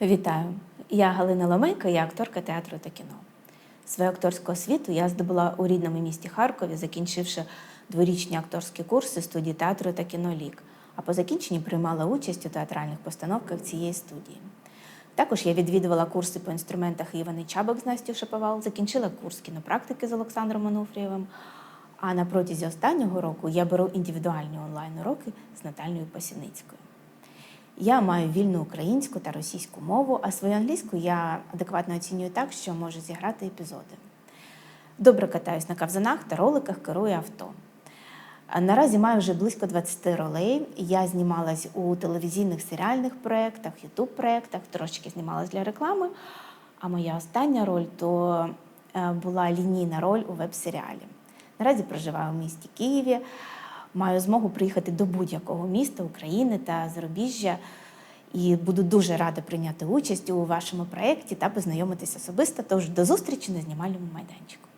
Вітаю! Я Галина Ломейко, я акторка театру та кіно. Свою акторську освіту я здобула у рідному місті Харкові, закінчивши дворічні акторські курси студії театру та кіно Лік. А по закінченні приймала участь у театральних постановках цієї студії. Також я відвідувала курси по інструментах Івани Чабок з Настю Шаповал, закінчила курс кінопрактики з Олександром Онуфрієвим. А на протязі останнього року я беру індивідуальні онлайн-уроки з Наталією Пасіницькою. Я маю вільну українську та російську мову, а свою англійську я адекватно оцінюю так, що можу зіграти епізоди. Добре катаюсь на кавзанах та роликах, керую авто. Наразі маю вже близько 20 ролей. Я знімалась у телевізійних серіальних проєктах, ютуб-проєктах, трошки знімалась для реклами. А моя остання роль то е, була лінійна роль у веб-серіалі. Наразі проживаю у місті Києві. Маю змогу приїхати до будь-якого міста України та зарубіжжя. І буду дуже рада прийняти участь у вашому проєкті та познайомитись особисто. Тож до зустрічі на знімальному майданчику.